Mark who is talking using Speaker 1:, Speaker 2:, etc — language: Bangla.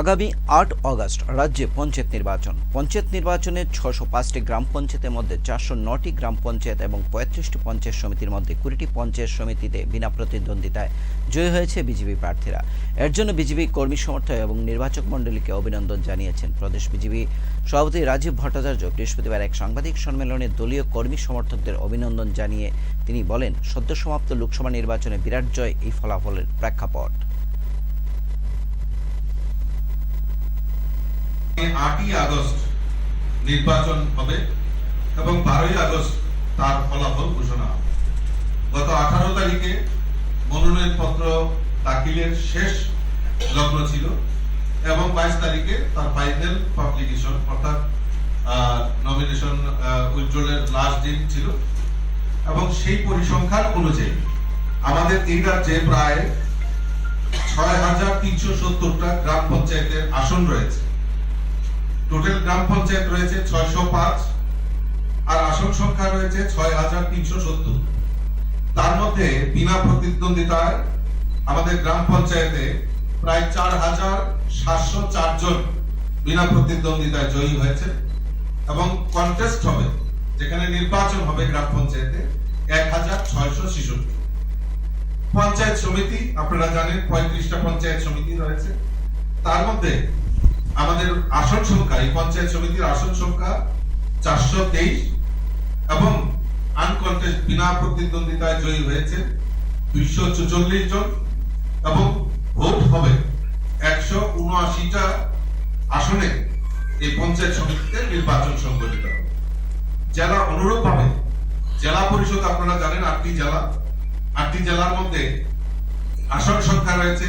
Speaker 1: আগামী আট অগস্ট রাজ্যে পঞ্চায়েত নির্বাচন। পঞ্চায়েত নির্বাচনে ছশো পাঁচটি গ্রাম পঞ্চায়েতের মধ্যে চারশো নটি গ্রাম পঞ্চায়েত এবং পঁয়ত্রিশটি পঞ্চায়েত সমিতির মধ্যে কুড়িটি পঞ্চায়েত সমিতিতে বিনা প্রতিদ্বন্দ্বিতায় জয়ী হয়েছে বিজেপি প্রার্থীরা। এর জন্য বিজেপি কর্মী সমর্থক এবং নির্বাচক মণ্ডলীকে অভিনন্দন জানিয়েছেন প্রদেশ বিজেপি সভাপতি রাজীব ভট্টাচার্য। বৃহস্পতিবার এক সাংবাদিক সম্মেলনে দলীয় কর্মী সমর্থকদের অভিনন্দন জানিয়ে তিনি বলেন, সদ্য সমাপ্ত লোকসভা নির্বাচনে বিরাট জয় এই ফলাফলের প্রেক্ষাপট।
Speaker 2: আটই আগস্ট নির্বাচন হবে এবং বারোই আগস্ট তার ফলাফল ঘোষণা হবে। গত আঠারো তারিখে দাখিলের শেষ লগ্ন ছিল এবং বাইশ তারিখে তার ফাইনাল পাবলিকেশন অর্থাৎ নমিনেশন উজ্জ্বলের লাস্ট দিন ছিল এবং সেই পরিসংখ্যান অনুযায়ী আমাদের এই রাজ্যে প্রায় ছয় হাজার তিনশো সত্তরটা গ্রাম পঞ্চায়েতের আসন রয়েছে। টোটাল গ্রাম পঞ্চায়েত রয়েছে ছয়শো পাঁচ আর আসন সংখ্যা রয়েছে ছয় হাজার তিনশো সত্তর। তার মধ্যে বিনা প্রতিদ্বন্দ্বিতায় আমাদের গ্রাম পঞ্চায়েতে প্রায় চার হাজার সাতশো চারজন বিনা প্রতিদ্বন্দ্বিতায় জয়ী হয়েছে এবং কন্টেস্ট হবে, যেখানে নির্বাচন হবে গ্রাম পঞ্চায়েতে এক হাজার ছয়শো ছেষট্টি। পঞ্চায়েত সমিতি, আপনারা জানেন, পঁয়ত্রিশটা পঞ্চায়েত সমিতি রয়েছে। তার মধ্যে আমাদের আসন সংখ্যা, এই পঞ্চায়েত সমিতির আসন সংখ্যা চারশো তেইশ এবং আনকন্টেস্ট বিনা প্রতিদ্বন্দ্বিতায় জয়ী হয়েছে দুইশো চুচল্লিশ জন এবং ভোট হবে একশো উনআশিটা আসনে এই পঞ্চায়েত সমিতিতে নির্বাচন সংগঠিত হবে। জেলা অনুরূপভাবে জেলা পরিষদ আপনারা জানেন আটটি জেলা। আটটি জেলার মধ্যে আসন সংখ্যা রয়েছে